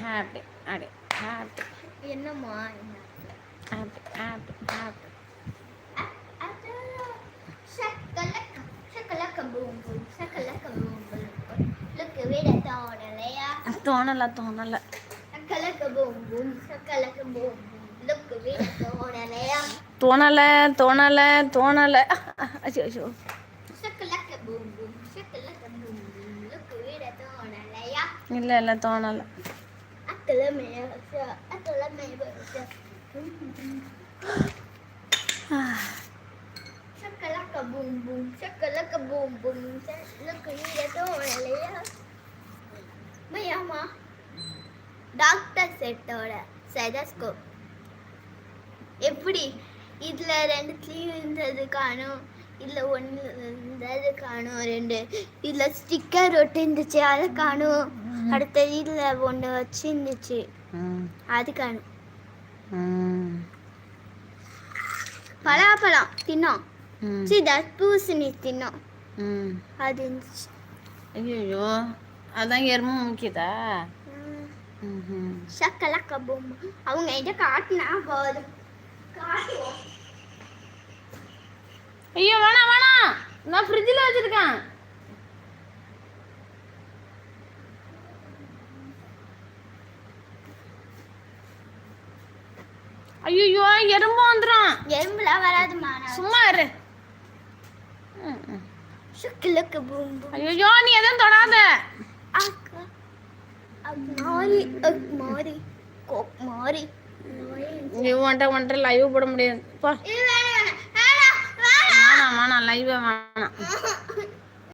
Happy அப்படி happy என்னம்மா happy happy happy. தோணலை தோணலை. தோணலை தோணலை தோணலை அச்சோ அச்சோ Shakalaka boom 个人没有事，一个人没有事。唉。Shakalaka boom boom, shakalaka boom boom, look at you don't want to Mayama doctor செட்டோட செதஸ்கோப் எப்படி இதில் ரெண்டுத்துலேயும் இருந்தது காணும் இதில் ஒன்று இருந்தது காணும் ரெண்டு இதில் ஸ்டிக்கர் ஒட்டு இருந்துச்சு அதை காணும் அடுத்தது இதில் ஒன்று வச்சு இருந்துச்சு ம். அது காணும். பலாப்பழம் தின்னோம். ம். சி தர்பூசணி தின்னோம். அது இருந்துச்சு. ஐயோ அதான் எறும்பு முக்கியதா சக்கலக்க பொம்மை அவங்க கிட்ட காட்டினா போதும். ஐயோ வேணாம் வேணாம். நான் ஃப்ரிட்ஜில் வச்சுருக்கேன். ஐயோ எறும்பு வந்துடும் எறும்புலாம் வராதுமா சும்மா இரு. சக்கலக்க பொம்மை ஐயோ நீ எதுவும் தொடாத. மாறி மாறி மாறி. நீ ஒன்ட்ட ஒன்ட்ட லைவ் போட முடியாது. வேணாம் வேணாம் லைவே வேணாம்.